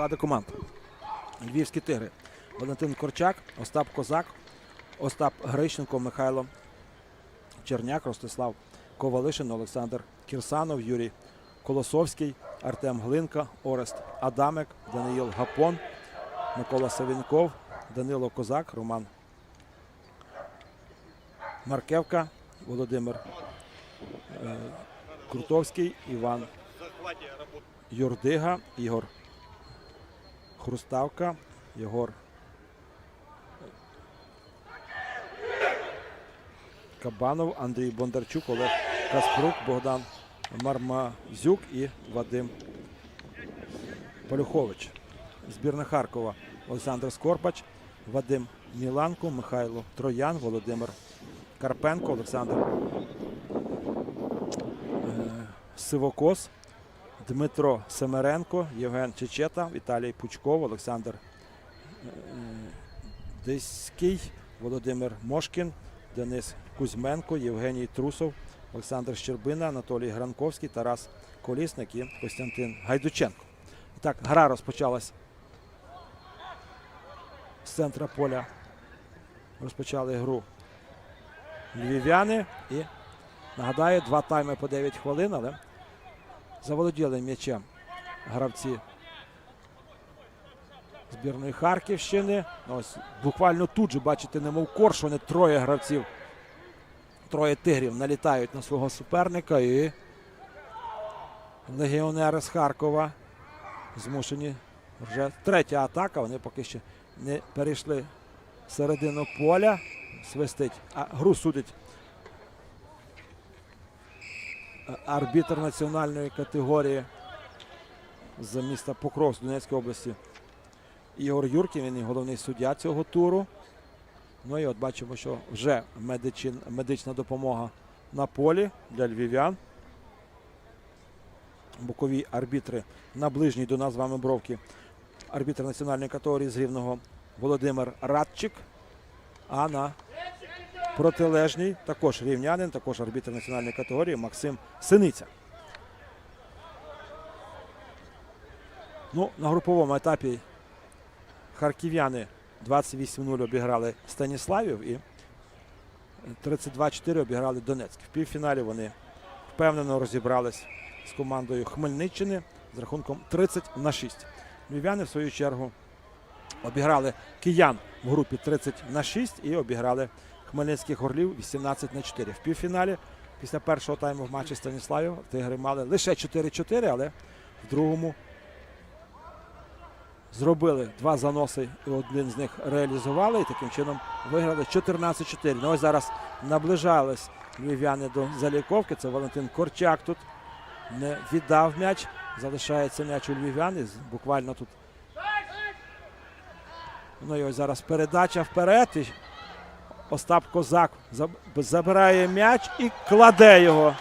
Склади команд. Львівські тигри. Валентин Корчак, Остап Козак, Остап Грищенко, Михайло Черняк, Ростислав Ковалишин, Олександр Кірсанов, Юрій Колосовський, Артем Глинка, Орест Адамек, Даниїл Гапон, Микола Савінков, Данило Козак, Роман Маркевка, Володимир е, Крутовський, Іван Юрдига, Ігор Хруставка, Єгор Кабанов, Андрій Бондарчук, Олег Каспрук, Богдан Мармазюк і Вадим Полюхович. Збірна Харкова Олександр Скорпач, Вадим Міланко, Михайло Троян, Володимир Карпенко, Олександр е, Сивокос, Дмитро Семеренко, Євген Чечета, Віталій Пучков, Олександр е, Диський, Володимир Мошкін, Денис Кузьменко, Євгеній Трусов, Олександр Щербина, Анатолій Гранковський, Тарас Колісник і Костянтин Гайдученко. Так, гра розпочалась з центра поля. Розпочали гру львів'яни. І нагадаю, два тайми по 9 хвилин, але заволоділи м'ячем гравці збірної Харківщини. Ось буквально тут же, бачите, немов коршуни, троє гравців, троє тигрів налітають на свого суперника і легіонери з Харкова змушені вже третя атака. Вони поки що не перейшли середину поля. Свистить, а гру судить арбітр національної категорії з міста Покровськ Донецької області. Ігор Юркін, він і головний суддя цього туру. Ну і от бачимо, що вже медичин, медична допомога на полі для львів'ян. Бокові арбітри на ближній до нас з вами бровки. Арбітр національної категорії з Рівного Володимир Радчик. А на протилежній також рівнянин, також арбітр національної категорії Максим Синиця. Ну, на груповому етапі харків'яни 28-0 обіграли Станіславів і 32-4 обіграли Донецьк. В півфіналі вони впевнено розібрались з командою Хмельниччини з рахунком 30 на 6. Львів'яни, в свою чергу, обіграли киян в групі 30 на 6 і обіграли Хмельницьких горлів 18 на 4. В півфіналі після першого тайму в матчі Станіславів тигри мали лише 4-4, але в другому зробили два заноси і один з них реалізували і таким чином виграли 14-4. Ну ось зараз наближались львів'яни до заліковки. Це Валентин Корчак тут не віддав м'яч. Залишається м'яч у львів'ян. І з- Буквально тут. Ну і ось зараз передача вперед. Остап Козак забирає м'яч і кладе його.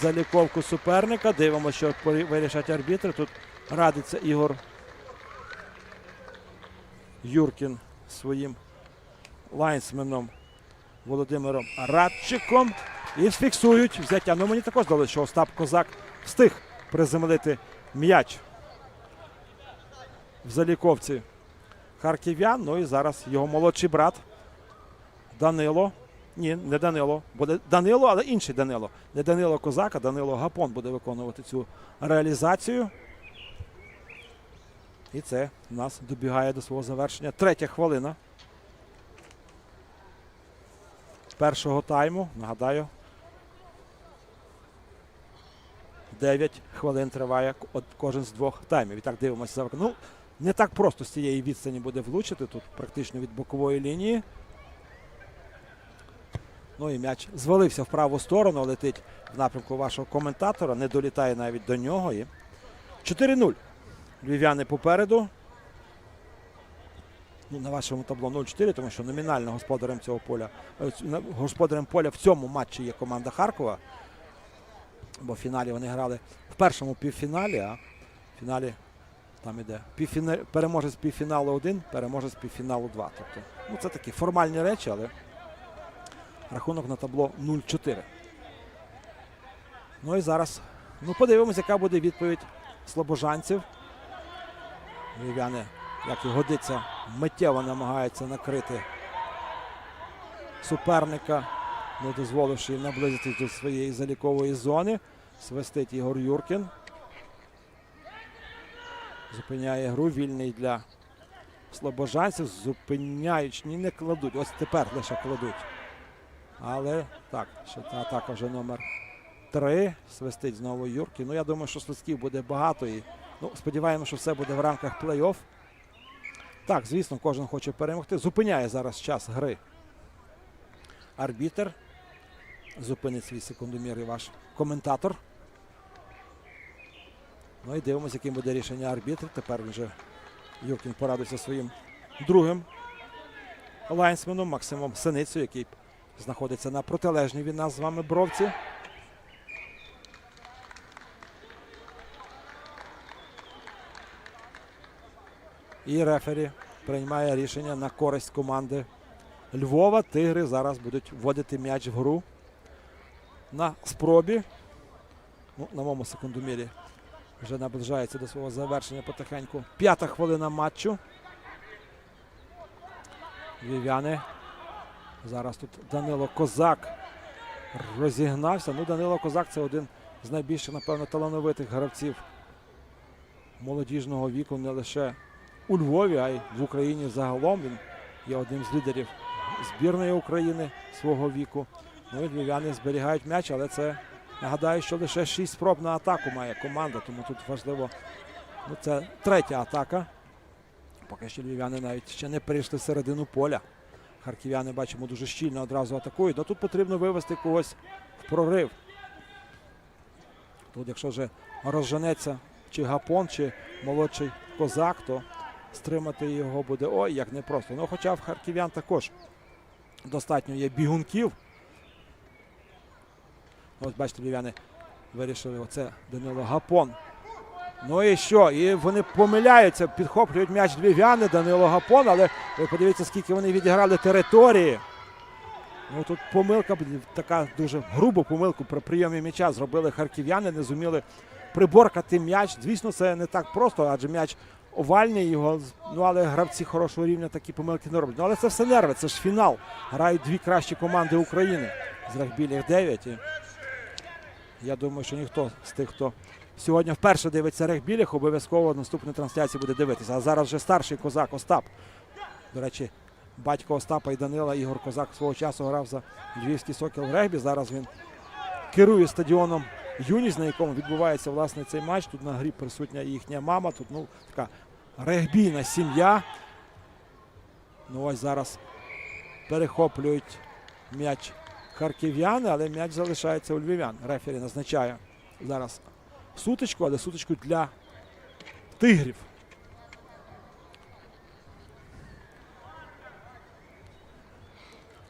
Заліковку суперника. Дивимося, що вирішать арбітри. Тут радиться Ігор Юркін своїм лайнсменом Володимиром Радчиком. І фіксують взяття. Ну мені також здалося, що Остап Козак встиг приземлити м'яч в заліковці харків'ян. Ну і зараз його молодший брат Данило. Ні, не Данило. Буде Данило, але інший Данило. Не Данило Козак, а Данило Гапон буде виконувати цю реалізацію. І це нас добігає до свого завершення. Третя хвилина. Першого тайму. Нагадаю. 9 хвилин триває кожен з двох таймів. І так дивимося за Ну, не так просто з цієї відстані буде влучити. Тут практично від бокової лінії. Ну і м'яч звалився в праву сторону, летить в напрямку вашого коментатора, не долітає навіть до нього. І 4-0. Львів'яни попереду. Ну, на вашому табло 0-4, тому що номінально господарем цього поля, е, господарем поля в цьому матчі є команда Харкова. Бо в фіналі вони грали в першому півфіналі, а в фіналі там іде півфіна... переможець півфіналу 1, переможець півфіналу 2. Тобто, ну, це такі формальні речі, але рахунок на табло 0-4. Ну і зараз Ну, подивимось, яка буде відповідь слобожанців. Львів'яни, як і годиться, миттєво намагаються накрити суперника, не дозволивши наблизитись до своєї залікової зони. Свистить Ігор Юркін. Зупиняє гру. Вільний для слобожанців. Зупиняють, ні, не кладуть. Ось тепер лише кладуть. Але так, ще та атака вже номер три. Свистить знову Юркін. Ну, я думаю, що свистків буде багато. І ну, сподіваємося, що все буде в рамках плей-офф. Так, звісно, кожен хоче перемогти. Зупиняє зараз час гри. Арбітер. Зупинить свій секундомір і ваш коментатор. Ну і дивимося, яким буде рішення арбітр. Тепер вже Юркін порадився своїм другим лайнсменом Максимом Синицю, який знаходиться на протилежній від нас з вами бровці. І рефері приймає рішення на користь команди Львова. Тигри зараз будуть вводити м'яч в гру на спробі. Ну, на моєму секундомірі вже наближається до свого завершення потихеньку. П'ята хвилина матчу. Львів'яни. Зараз тут Данило Козак розігнався. Ну, Данило Козак це один з найбільш, напевно, талановитих гравців молодіжного віку не лише у Львові, а й в Україні загалом. Він є одним з лідерів збірної України свого віку. Ну і львів'яни зберігають м'яч, але це нагадаю, що лише 6 спроб на атаку має команда, тому тут важливо. Ну, це третя атака. Поки що львів'яни навіть ще не перейшли середину поля. Харків'яни бачимо дуже щільно одразу атакують. Ну тут потрібно вивести когось в прорив. Тут, якщо вже розженеться чи гапон, чи молодший козак, то стримати його буде ой, як непросто. Ну, хоча в харків'ян також достатньо є бігунків. Ось бачите, львів'яни вирішили оце Данило Гапон. Ну і що? І вони помиляються, підхоплюють м'яч львів'яни, Данило Гапон, але ви подивіться, скільки вони відіграли території. Ну тут помилка, така дуже грубу помилку при прийомі м'яча зробили харків'яни, не зуміли приборкати м'яч. Звісно, це не так просто, адже м'яч овальний його. Ну але гравці хорошого рівня такі помилки не роблять. Ну але це все нерви, це ж фінал. Грають дві кращі команди України з регбілів 9. Я думаю, що ніхто з тих, хто сьогодні вперше дивиться регбілях, обов'язково наступну трансляцію буде дивитися. А зараз вже старший козак Остап. До речі, батько Остапа і Данила Ігор Козак свого часу грав за Львівський сокіл в регбі. Зараз він керує стадіоном Юність, на якому відбувається власне цей матч. Тут на грі присутня їхня мама. Тут ну така регбійна сім'я. Ну ось зараз перехоплюють м'яч харків'яни, але м'яч залишається у львів'ян. Рефері назначає зараз сутичку, але сутичку для тигрів.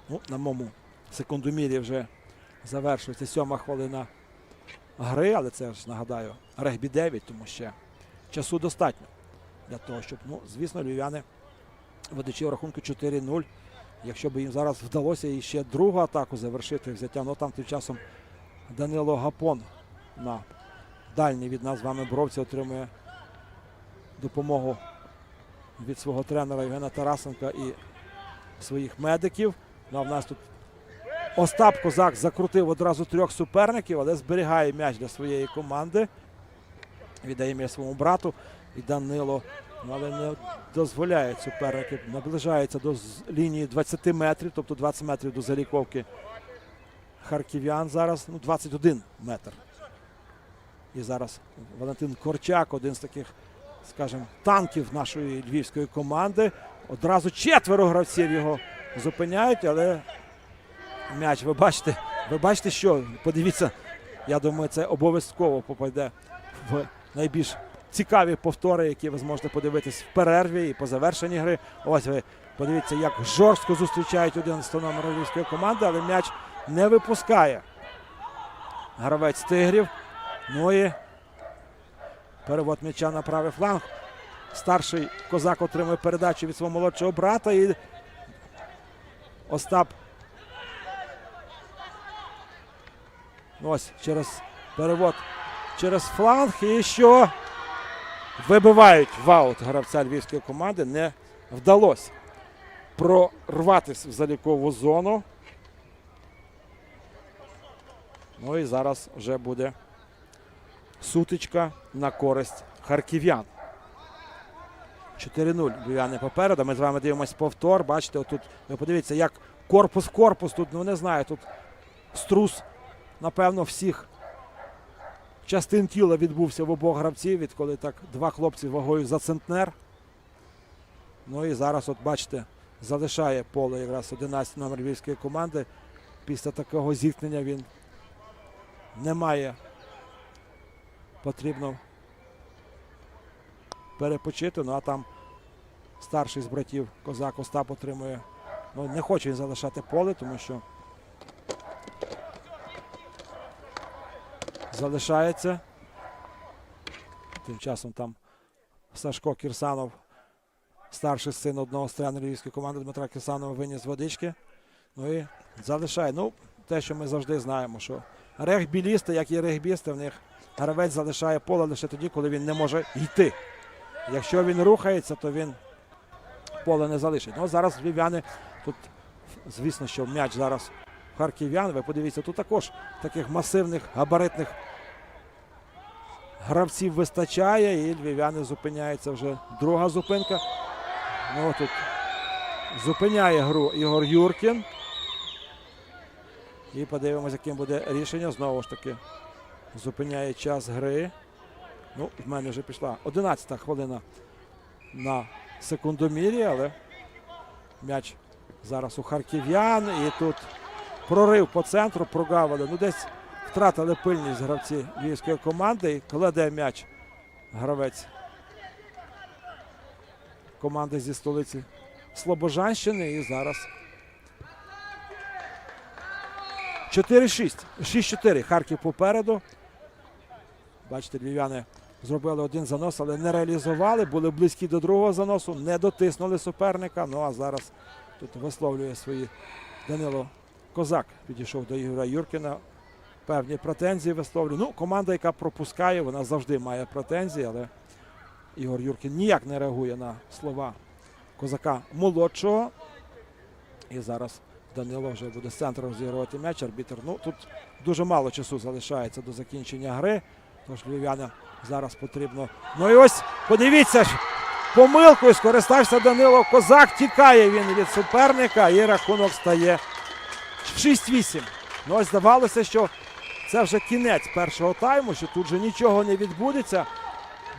Ну, на моєму секундомірі вже завершується сьома хвилина гри, але це ж нагадаю регбі 9, тому ще часу достатньо для того, щоб, ну, звісно, львів'яни ведучи в рахунку 4-0. Якщо б їм зараз вдалося і ще другу атаку завершити взяття, ну там тим часом Данило Гапон на дальній від нас з вами бровці отримує допомогу від свого тренера Євгена Тарасенка і своїх медиків. Ну а в нас тут Остап Козак закрутив одразу трьох суперників, але зберігає м'яч для своєї команди. Віддає м'яч своєму брату і Данило. Але не дозволяють суперники. Наближається до лінії 20 метрів, тобто 20 метрів до заліковки харків'ян зараз. Ну, 21 метр. І зараз Валентин Корчак, один з таких, скажімо, танків нашої львівської команди. Одразу четверо гравців його зупиняють, але м'яч, ви бачите, ви бачите, що? Подивіться, я думаю, це обов'язково попаде в найбільш цікаві повтори, які ви зможете подивитись в перерві і по завершенні гри. Ось ви подивіться, як жорстко зустрічають 11 номер львівської команди, але м'яч не випускає. Гравець тигрів. Ну і перевод м'яча на правий фланг. Старший козак отримує передачу від свого молодшого брата. І Остап. Ну, Ось через перевод через фланг. І що вибивають в аут гравця львівської команди. Не вдалося прорватися в залікову зону. Ну і зараз вже буде сутичка на користь харків'ян. 4-0 львів'яни попереду. Ми з вами дивимося повтор. Бачите, отут ви подивіться, як корпус-корпус. Тут, ну не знаю, тут струс, напевно, всіх частин тіла відбувся в обох гравців, відколи так два хлопці вагою за центнер. Ну і зараз, от бачите, залишає поле якраз 11 номер львівської команди. Після такого зіткнення він не має. Потрібно перепочити. Ну а там старший з братів Козак Остап отримує. Ну, не хоче він залишати поле, тому що залишається. Тим часом там Сашко Кірсанов, старший син одного з тренерів львівської команди Дмитра Кірсанова, виніс водички. Ну і залишає. Ну, те, що ми завжди знаємо, що регбілісти, як і регбісти, в них гравець залишає поле лише тоді, коли він не може йти. Якщо він рухається, то він поле не залишить. Ну, зараз львів'яни тут, звісно, що м'яч зараз харків'ян. Ви подивіться, тут також таких масивних габаритних гравців вистачає, і львів'яни зупиняються вже. Друга зупинка. Ну, тут зупиняє гру Ігор Юркін. І подивимося, яким буде рішення. Знову ж таки, зупиняє час гри. Ну, в мене вже пішла 11 хвилина на секундомірі, але м'яч зараз у харків'ян. І тут прорив по центру, прогавили. Ну, десь втратили пильність гравці львівської команди. І кладе м'яч гравець команди зі столиці Слобожанщини. І зараз 4-6. 6-4. Харків попереду. Бачите, львів'яни зробили один занос, але не реалізували. Були близькі до другого заносу, не дотиснули суперника. Ну а зараз тут висловлює свої Данило Козак. Підійшов до Ігоря Юркіна. Певні претензії висловлює. Ну, команда, яка пропускає, вона завжди має претензії, але Ігор Юркін ніяк не реагує на слова козака молодшого. І зараз Данило вже буде з центру розігрувати м'яч. Арбітер. Ну тут дуже мало часу залишається до закінчення гри. Тож львів'яна зараз потрібно. Ну і ось подивіться ж. Помилкою скористався Данило Козак. Тікає він від суперника і рахунок стає 6-8. Ну ось здавалося, що це вже кінець першого тайму, що тут же нічого не відбудеться.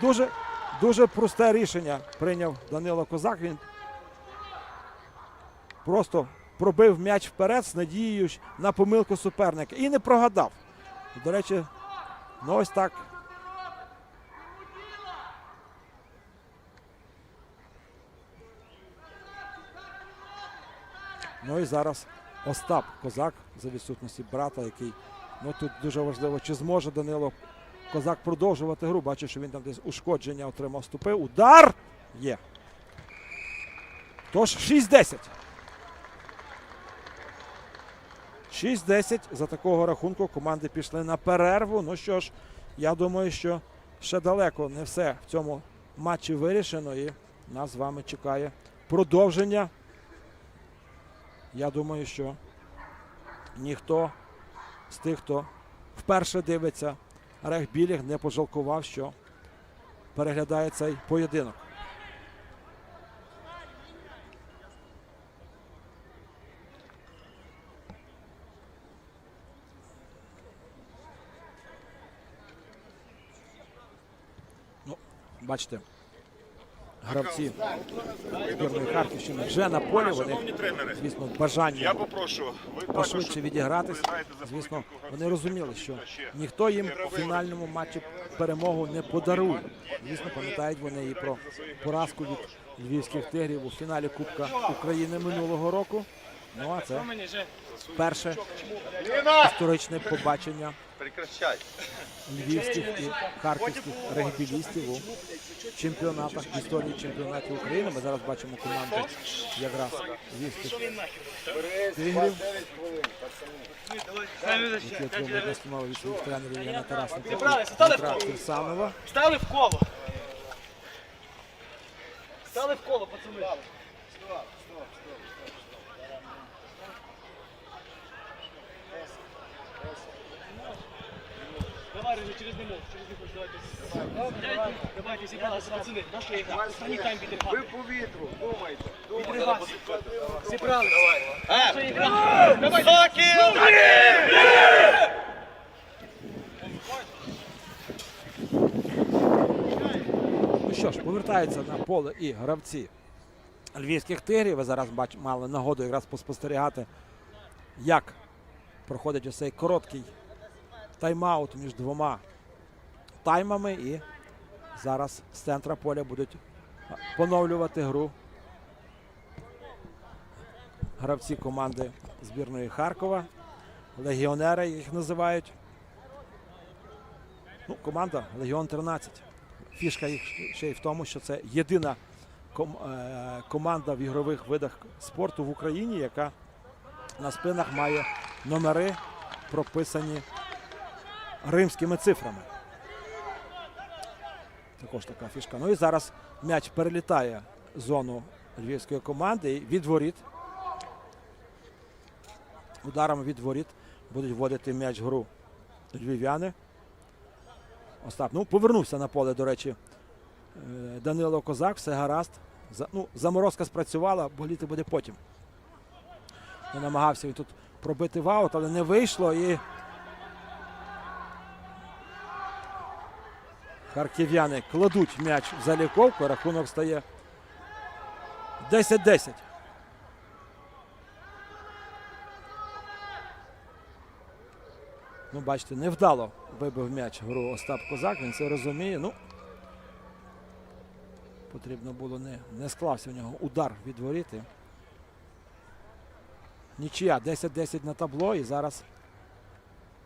Дуже, дуже просте рішення прийняв Данило Козак. Він просто пробив м'яч вперед з надією на помилку суперника і не прогадав. До речі, ну ось так. Ну і зараз Остап Козак за відсутності брата, який ну тут дуже важливо, чи зможе Данило Козак продовжувати гру. Бачу, що він там десь ушкодження отримав. Ступив. Удар є. Тож 6-10. 6-10 за такого рахунку команди пішли на перерву. Ну що ж, я думаю, що ще далеко не все в цьому матчі вирішено. І нас з вами чекає продовження. Я думаю, що ніхто з тих, хто вперше дивиться регбіліг, не пожалкував, що переглядає цей поєдинок. Ну, бачите, гравці збірної Харківщини вже на полі. Вони, звісно, бажання пошвидше відігратися. Звісно, вони розуміли, що ніхто їм у фінальному матчі перемогу не подарує. Звісно, пам'ятають вони і про поразку від львівських тигрів у фіналі Кубка України минулого року. Ну а це перше історичне побачення львівських і харківських регбілістів у чемпіонатах в історії чемпіонатів України. Ми зараз бачимо команди якраз львівських тигрів. які отримують настанови від своїх тренерів Євгена Тарасенка і Зібралися, стали в Дмитра коло. Кирсанова. Стали в коло. Стали в коло, пацани. Давай, Режи, через нему, через нему, давайте. Давайте, зібралися, пацани. Наша ігра. Останній тайм Ви відривати. по вітру, думайте. Відривати. Зібралися. Наша ігра. Давай. Ну що ж, повертаються на поле і гравці львівських тигрів. Ви зараз бач, мали нагоду якраз поспостерігати, як проходить ось цей короткий тайм-аут між двома таймами. І зараз з центра поля будуть поновлювати гру гравці команди збірної Харкова. Легіонери їх називають. Ну, команда Легіон 13. Фішка їх ще й в тому, що це єдина е, команда в ігрових видах спорту в Україні, яка на спинах має номери, прописані римськими цифрами. Також така фішка. Ну і зараз м'яч перелітає зону львівської команди і від. Ударом від воріт будуть вводити м'яч гру львів'яни. Остап, ну повернувся на поле, до речі, е, Данило Козак, все гаразд. Ну, заморозка спрацювала, боліти буде потім. Не намагався тут пробити в аут, але не вийшло і. Харків'яни кладуть м'яч в заліковку, рахунок стає 10-10. Ну, бачите, невдало вибив м'яч в гру Остап Козак, він це розуміє. Ну, потрібно було не, не склався в нього удар від воріти. Нічия 10-10 на табло і зараз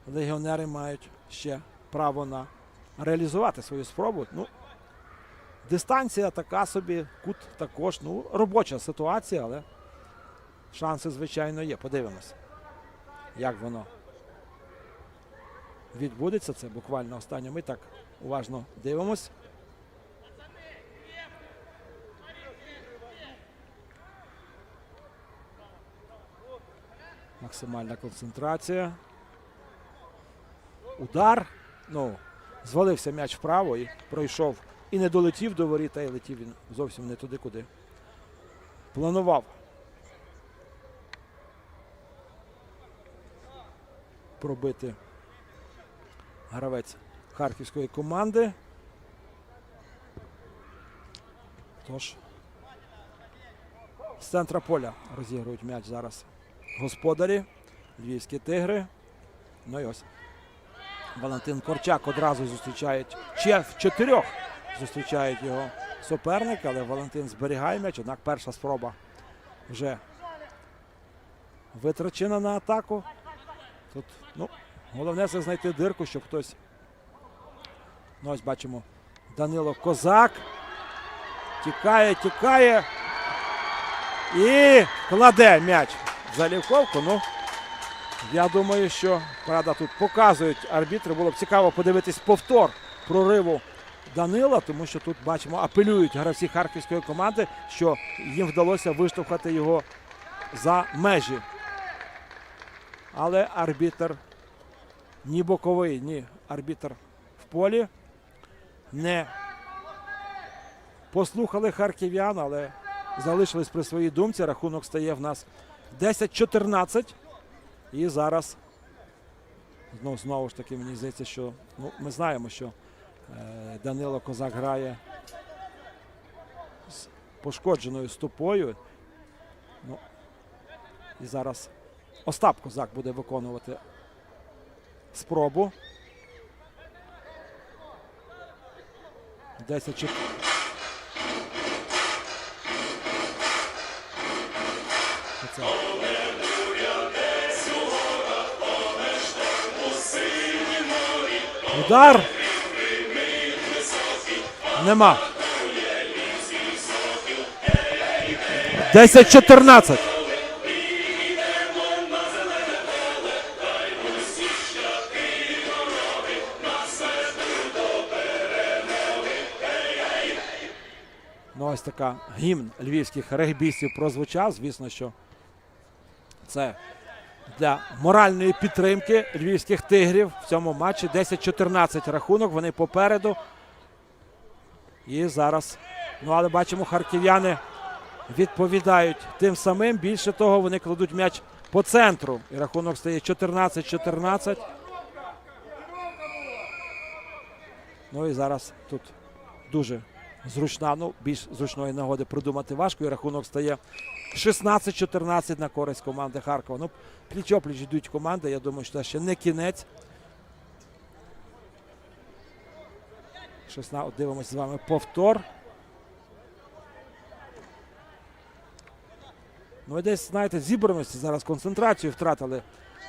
легіонери мають ще право на реалізувати свою спробу. Ну, дистанція така собі, кут також. Ну, робоча ситуація, але шанси, звичайно, є. Подивимось, як воно відбудеться. Це буквально останнє. Ми так уважно дивимось. Максимальна концентрація. Удар. Ну, звалився м'яч вправо і пройшов. І не долетів до воріта, і летів він зовсім не туди, куди. Планував. Пробити гравець харківської команди. Тож з центра поля розігрують м'яч зараз господарі, львівські тигри. Ну і ось Валентин Корчак одразу зустрічають ще в чотирьох зустрічають його суперник, але Валентин зберігає м'яч. Однак перша спроба вже витрачена на атаку. Тут, ну, головне це знайти дирку, щоб хтось. Ну, ось бачимо Данило Козак. Тікає, тікає. І кладе м'яч в залівковку. Ну, я думаю, що правда тут показують арбітри. Було б цікаво подивитись повтор прориву Данила, тому що тут бачимо, апелюють гравці харківської команди, що їм вдалося виштовхати його за межі. Але арбітр ні боковий, ні арбітр в полі не послухали харків'ян, але залишились при своїй думці. Рахунок стає в нас 10-14. І зараз знову, знову ж таки мені здається, що ну, ми знаємо, що е, Данило Козак грає з пошкодженою стопою. Ну, і зараз Остап Козак буде виконувати спробу. 10 чот- Оце. Удар. Нема. 10-14. Ну, ось така гімн львівських регбістів прозвучав. Звісно, що це для моральної підтримки львівських тигрів в цьому матчі. 10-14 рахунок. Вони попереду. І зараз, ну але бачимо, харків'яни відповідають тим самим. Більше того, вони кладуть м'яч по центру. І рахунок стає 14-14. Ну і зараз тут дуже зручна, ну більш зручної нагоди придумати важко. І рахунок стає 16-14 на користь команди Харкова. Ну, пліч-опліч йдуть команди. Я думаю, що це ще не кінець. 16, дивимося з вами повтор. Ну і десь, знаєте, зібраності зараз концентрацію втратили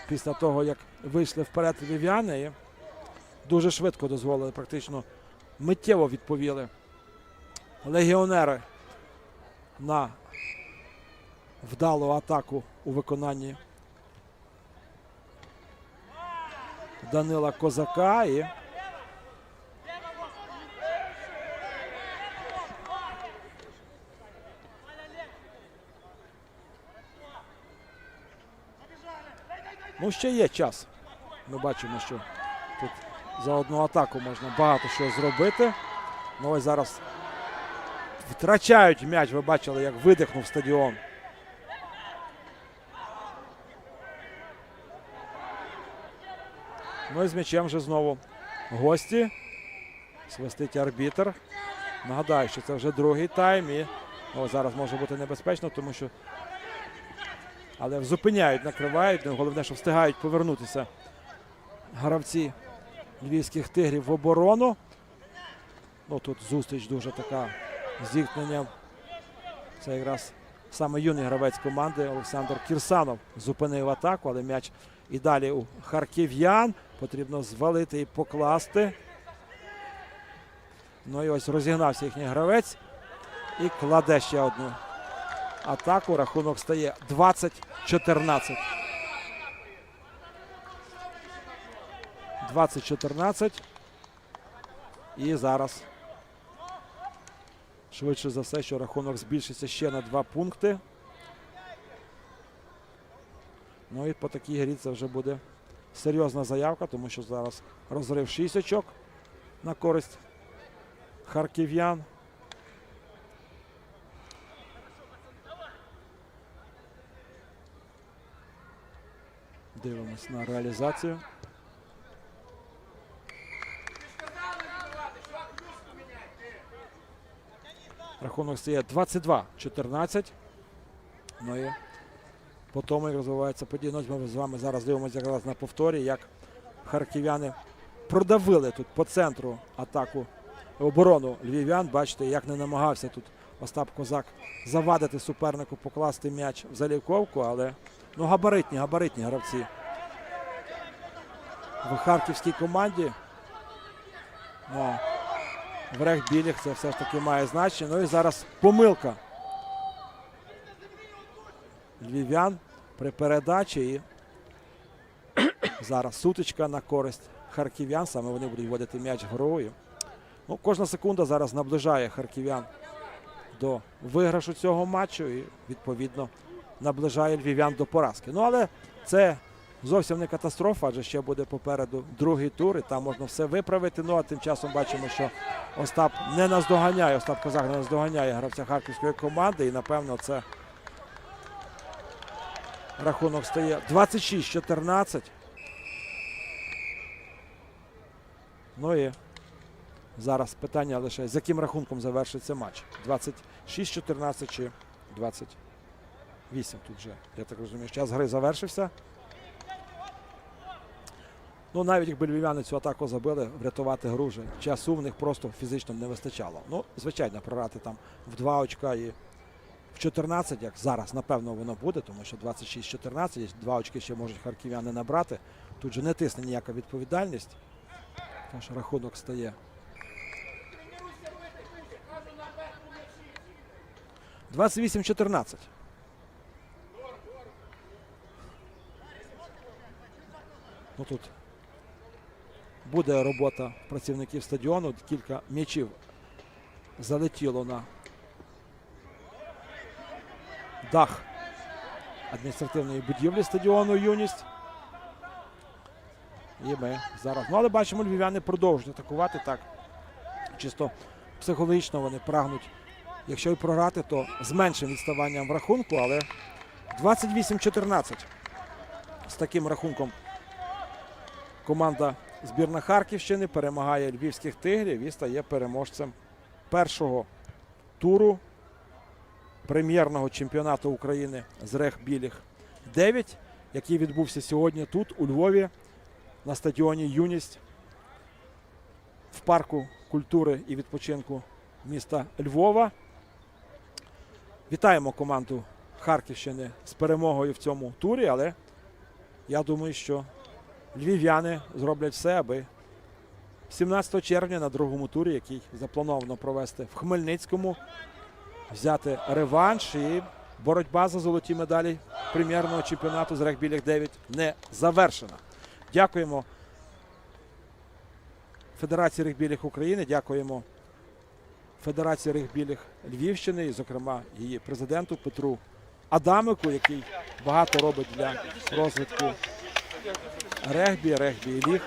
після того, як вийшли вперед львів'яни. Дуже швидко дозволили, практично миттєво відповіли легіонери на вдалу атаку у виконанні Данила Козака. І Ну, ще є час. Ми бачимо, що тут за одну атаку можна багато що зробити. Ну ось зараз втрачають м'яч. Ви бачили, як видихнув стадіон. Ну і з м'ячем вже знову гості. Свистить арбітр. Нагадаю, що це вже другий тайм. І о, зараз може бути небезпечно, тому що але зупиняють, накривають. Ну, Головне, що встигають повернутися гравці львівських тигрів в оборону. Ну, тут зустріч дуже така з зіткненням. Це якраз саме юний гравець команди Олександр Кірсанов зупинив атаку, але м'яч і далі у харків'ян. Потрібно звалити і покласти. Ну і ось розігнався їхній гравець і кладе ще одну атаку. Рахунок стає 20-14. 20-14. І зараз швидше за все, що рахунок збільшиться ще на два пункти. Ну і по такій грі це вже буде серйозна заявка, тому що зараз розрив 6 очок на користь харків'ян. Дивимось на реалізацію. Рахунок стає 22-14. Ну і по тому, як розвивається події. Ну, ми з вами зараз дивимося якраз на повторі, як харків'яни продавили тут по центру атаку оборону львів'ян. Бачите, як не намагався тут Остап Козак завадити супернику покласти м'яч в залівковку, але ну, габаритні, габаритні гравці. В харківській команді. Ну, в регбілях це все ж таки має значення. Ну і зараз помилка львів'ян при передачі. І зараз сутичка на користь харків'ян. Саме вони будуть вводити м'яч грою. Ну, кожна секунда зараз наближає харків'ян до виграшу цього матчу і, відповідно, наближає львів'ян до поразки. Ну, але це зовсім не катастрофа, адже ще буде попереду другий тур, і там можна все виправити. Ну а тим часом бачимо, що Остап не наздоганяє, Остап Козак не наздоганяє гравця харківської команди. І напевно це рахунок стає 26-14. Ну і зараз питання лише з яким рахунком завершиться матч? 26-14 чи 28 тут вже. Я так розумію, час гри завершився. Ну, навіть якби львів'яни цю атаку забили, врятувати гру вже часу в них просто фізично не вистачало. Ну, звичайно, програти там в 2 очка і в 14, як зараз, напевно, воно буде, тому що 26-14, і 2 очки ще можуть харків'яни набрати. Тут же не тисне ніяка відповідальність. Тож рахунок стає. 28-14. Ну тут буде робота працівників стадіону. Кілька м'ячів залетіло на дах адміністративної будівлі стадіону Юність. І ми зараз. Ну, але бачимо, львів'яни продовжують атакувати так. Чисто психологічно вони прагнуть, якщо і програти, то з меншим відставанням в рахунку, але 28-14. З таким рахунком команда збірна Харківщини перемагає львівських тигрів і стає переможцем першого туру прем'єрного чемпіонату України з рег білих 9, який відбувся сьогодні тут, у Львові, на стадіоні Юність в парку культури і відпочинку міста Львова. Вітаємо команду Харківщини з перемогою в цьому турі, але я думаю, що львів'яни зроблять все, аби 17 червня на другому турі, який заплановано провести в Хмельницькому, взяти реванш і боротьба за золоті медалі прем'єрного чемпіонату з регбілях 9 не завершена. Дякуємо Федерації регбіліх України, дякуємо Федерації регбіліх Львівщини, і, зокрема, її президенту Петру Адамику, який багато робить для розвитку регбі, регбі ліг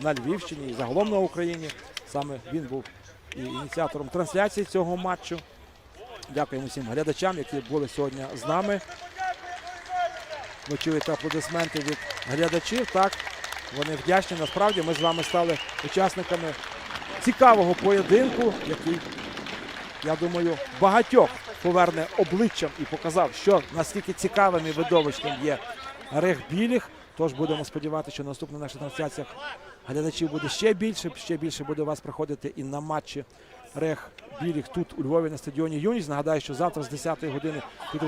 на Львівщині і загалом на Україні. Саме він був і ініціатором трансляції цього матчу. Дякуємо всім глядачам, які були сьогодні з нами. Ви чуєте аплодисменти від глядачів. Так, вони вдячні. Насправді ми з вами стали учасниками цікавого поєдинку, який, я думаю, багатьох поверне обличчям і показав, що наскільки цікавим і видовищним є рег білих. Тож будемо сподіватися, що на наступних наших трансляціях глядачів буде ще більше. Ще більше буде вас приходити і на матчі рег білих тут у Львові на стадіоні Юність. Нагадаю, що завтра з 10-ї години тут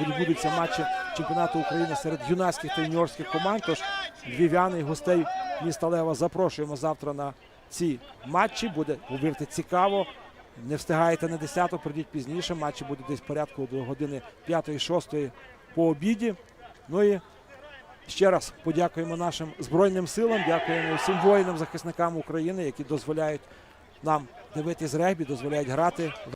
відбудуться матчі чемпіонату України серед юнацьких та юніорських команд. Тож львів'яни і гостей міста Лева запрошуємо завтра на ці матчі. Буде повірте цікаво. Не встигаєте на 10-ту, прийдіть пізніше. Матчі будуть десь порядку до години 5-6 по обіді. Ну і Ще раз подякуємо нашим збройним силам, дякуємо всім воїнам, захисникам України, які дозволяють нам дивитись регбі, дозволяють грати.